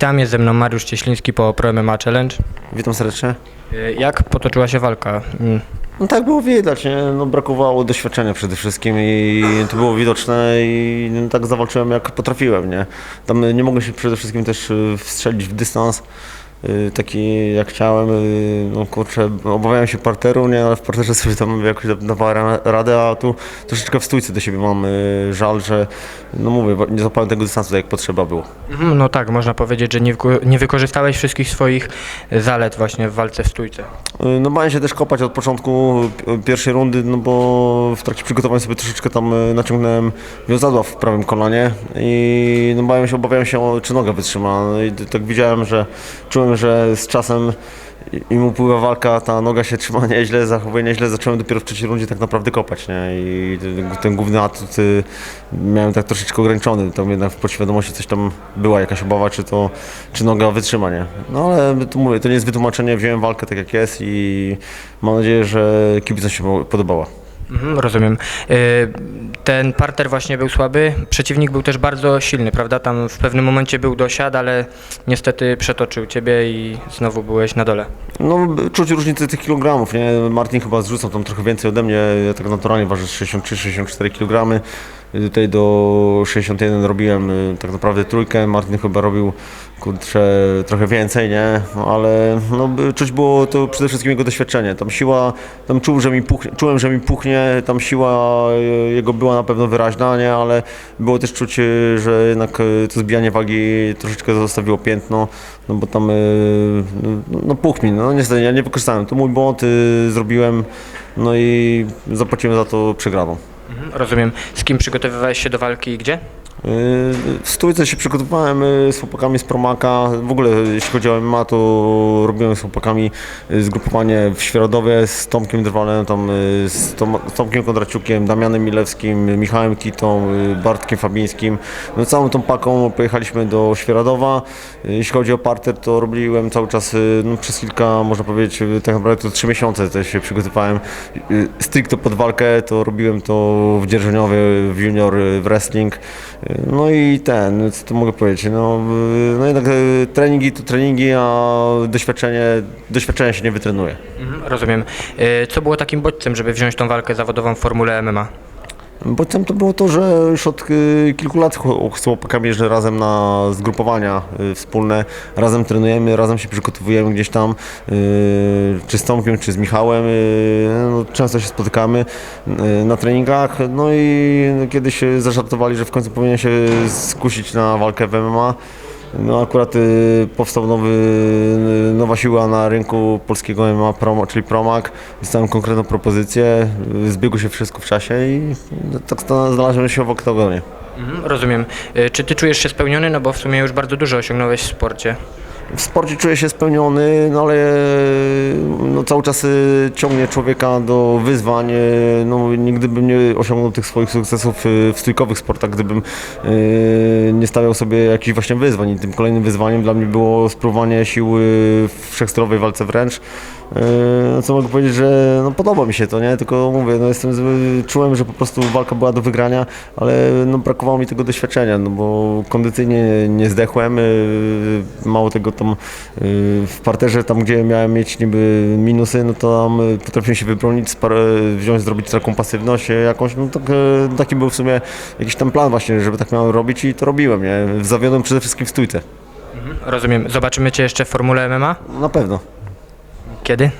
Tam jest ze mną Mariusz Cieśliński po Pro MMA Challenge. Witam serdecznie. Y, Jak potoczyła się walka? Mm, No tak było widać, nie? No, brakowało doświadczenia przede wszystkim i to było widoczne i no, tak zawalczyłem jak potrafiłem, nie? Tam nie mogłem się przede wszystkim też y, wstrzelić w dystans taki jak chciałem, y, no kurczę, obawiałem się parteru, nie? Ale w parterze sobie tam jakoś da- dawałem ra- radę, a tu troszeczkę w stójce do siebie mam y, żal, że no mówię, nie złapałem tego dystansu tak jak potrzeba było. mhm, No tak, można powiedzieć, że nie, nie wykorzystałeś wszystkich swoich zalet właśnie w walce w stójce. Y, No bałem się też kopać od początku pi- pierwszej rundy, no bo w trakcie przygotowań sobie troszeczkę tam y, naciągnąłem wiązadła w prawym kolanie i no bałem się, obawiałem się, czy noga wytrzyma. No i tak widziałem, że czułem, że z czasem im upływa walka, ta noga się trzyma nieźle, zachowuje nieźle, zacząłem dopiero w trzeciej rundzie tak naprawdę kopać, nie? I ten, główny atut y, miałem tak troszeczkę ograniczony, tam jednak w podświadomości coś tam była jakaś obawa, czy to, czy noga wytrzyma, nie? No ale tu mówię, to nie jest wytłumaczenie, wziąłem walkę tak jak jest i mam nadzieję, że kibicom się podobała. Mhm, rozumiem. Y, Ten parter właśnie był słaby, przeciwnik był też bardzo silny, prawda? Tam w pewnym momencie był dosiad, ale niestety przetoczył ciebie i znowu byłeś na dole. No, czuć różnicę tych kilogramów, nie? Martin chyba zrzucał tam trochę więcej ode mnie, ja tak naturalnie ważę 63-64 kg. Tutaj do 61 robiłem y, tak naprawdę trójkę, Martin chyba robił kurczę, trochę więcej, nie? No, ale no, czuć było to przede wszystkim jego doświadczenie. Tam siła, tam czuł, że mi puchnie, czułem, że mi puchnie, tam siła y, jego była na pewno wyraźna, nie? Ale było też czuć, y, że jednak to zbijanie wagi troszeczkę zostawiło piętno, no bo tam no, no puch mi, no niestety ja nie wykorzystałem. To mój błąd, zrobiłem, no i zapłaciłem za to przegraną. Mhm, rozumiem. Z kim przygotowywałeś się do walki i gdzie? Yy, W stójce się przygotowywałem yy, z chłopakami z Promaka. W ogóle jeśli chodzi o MMA, to robiłem z chłopakami yy, zgrupowanie w Świeradowie z Tomkiem Drwalem, tam z, Tom, z Tomkiem Kondraciukiem, Damianem Milewskim, Michałem Kitą, Bartkiem Fabińskim. No, całą tą paką pojechaliśmy do Świeradowa. Jeśli chodzi o parter, to robiłem cały czas no, przez kilka, można powiedzieć, tak naprawdę to trzy miesiące też się przygotowywałem. Stricte pod walkę, to robiłem to w Dzierżoniowie, w junior, w wrestling. No i ten, co tu mogę powiedzieć, no, no jednak y, treningi to treningi, a doświadczenie, doświadczenia się nie wytrenuje. Mhm, rozumiem. Y, Co było takim bodźcem, żeby wziąć tą walkę zawodową w Formule MMA? Bodźcem to było to, że już od y, kilku lat chłopakami jeżdżę razem na zgrupowania y, wspólne, razem trenujemy, razem się przygotowujemy gdzieś tam, y, czy z Tomkiem, czy z Michałem, no, często się spotykamy na treningach, no i kiedyś zażartowali, że w końcu powinien się skusić na walkę w MMA. No akurat y, powstał nowy, y, nowa siła na rynku polskiego MMA, Promo, czyli Promak. Dostałem konkretną propozycję, y, zbiegło się wszystko w czasie i no, tak sta- znalazłem się w oktagonie. Mhm, rozumiem. Y, Czy ty czujesz się spełniony? No bo w sumie już bardzo dużo osiągnąłeś w sporcie. W sporcie czuję się spełniony, no ale no, cały czas y, ciągnie człowieka do wyzwań. y, No, nigdy bym nie osiągnął tych swoich sukcesów y, w stójkowych sportach, gdybym nie stawiał sobie jakichś właśnie wyzwań. I tym kolejnym wyzwaniem dla mnie było spróbowanie siły w wszechstorowej walce wręcz. No, co mogę powiedzieć, że no, podoba mi się to, nie? Tylko mówię, no, jestem, czułem, że po prostu walka była do wygrania, ale no, brakowało mi tego doświadczenia, no bo kondycyjnie nie zdechłem, mało tego tam y, w parterze, tam gdzie miałem mieć niby minusy, no to tam y, potrafiłem się wybronić, wziąć, zrobić taką pasywność jakąś, no tak, y, taki był w sumie jakiś tam plan właśnie, żeby tak miałem robić i to robiłem, nie? Zawiodłem przede wszystkim w stójce, Rozumiem. Zobaczymy cię jeszcze w Formule MMA? na pewno. Kiedy?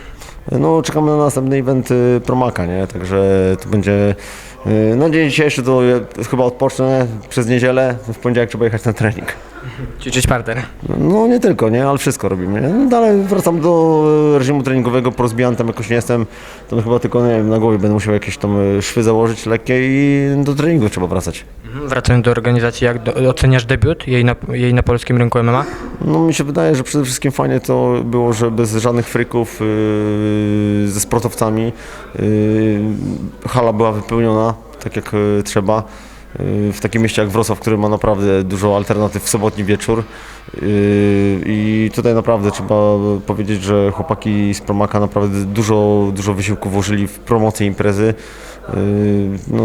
No, czekamy na następny event Promaka, nie? Także to będzie. Na dzień dzisiejszy to chyba odpocznę przez niedzielę. W poniedziałek trzeba jechać na trening. Ćwiczyć parter. No nie tylko, nie? Ale wszystko robimy. Nie? No, dalej wracam do y, reżimu treningowego, porozbijany tam jakoś nie jestem. To chyba tylko nie wiem, na głowie będę musiał jakieś tam y, szwy założyć lekkie i do treningu trzeba wracać. Mhm, Wracając do organizacji, jak do, oceniasz debiut jej na, jej na polskim rynku MMA? No mi się wydaje, że przede wszystkim fajnie to było, że bez żadnych fryków yy, ze sportowcami yy, hala była wypełniona tak jak yy, trzeba. Yy, w takim mieście jak Wrocław, który ma naprawdę dużo alternatyw w sobotni wieczór. Yy, I tutaj naprawdę trzeba powiedzieć, że chłopaki z Promaka naprawdę dużo, dużo wysiłku włożyli w promocję imprezy. Yy, No,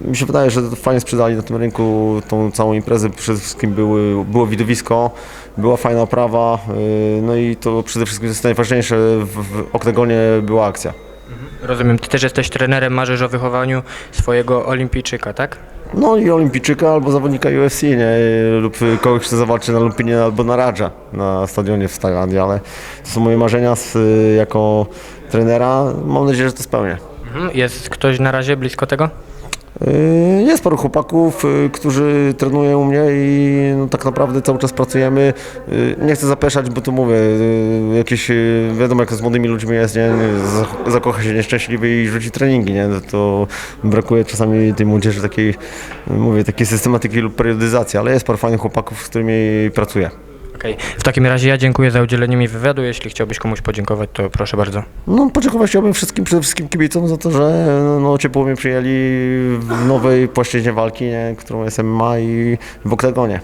mi się wydaje, że fajnie sprzedali na tym rynku tą całą imprezę. Przede wszystkim były, było widowisko, była fajna oprawa, y, no i to przede wszystkim jest najważniejsze, w, w oktagonie była akcja. Rozumiem, ty też jesteś trenerem, marzysz o wychowaniu swojego olimpijczyka, tak? No i olimpijczyka albo zawodnika UFC, nie? lub kogoś, kto zawalczy na lumpinie albo na Radża na stadionie w Tajlandii, ale to są moje marzenia z, jako trenera. Mam nadzieję, że to spełnię. Mhm. Jest ktoś na razie blisko tego? Yy, Jest paru chłopaków, yy, którzy trenują u mnie i no, tak naprawdę cały czas pracujemy. Yy, Nie chcę zapeszać, bo to mówię, jakieś, wiadomo jak z młodymi ludźmi jest, nie? Za- zakocha się nieszczęśliwy i rzuci treningi, nie? No To brakuje czasami tej młodzieży takiej, mówię, takiej systematyki lub periodyzacji, ale jest paru fajnych chłopaków, z którymi pracuję. W takim razie ja dziękuję za udzielenie mi wywiadu. Jeśli chciałbyś komuś podziękować, to proszę bardzo. No, podziękować chciałbym wszystkim, przede wszystkim kibicom za to, że no, ciepło mnie przyjęli w nowej płaszczyźnie walki, nie? którą jest MMA i w oktagonie.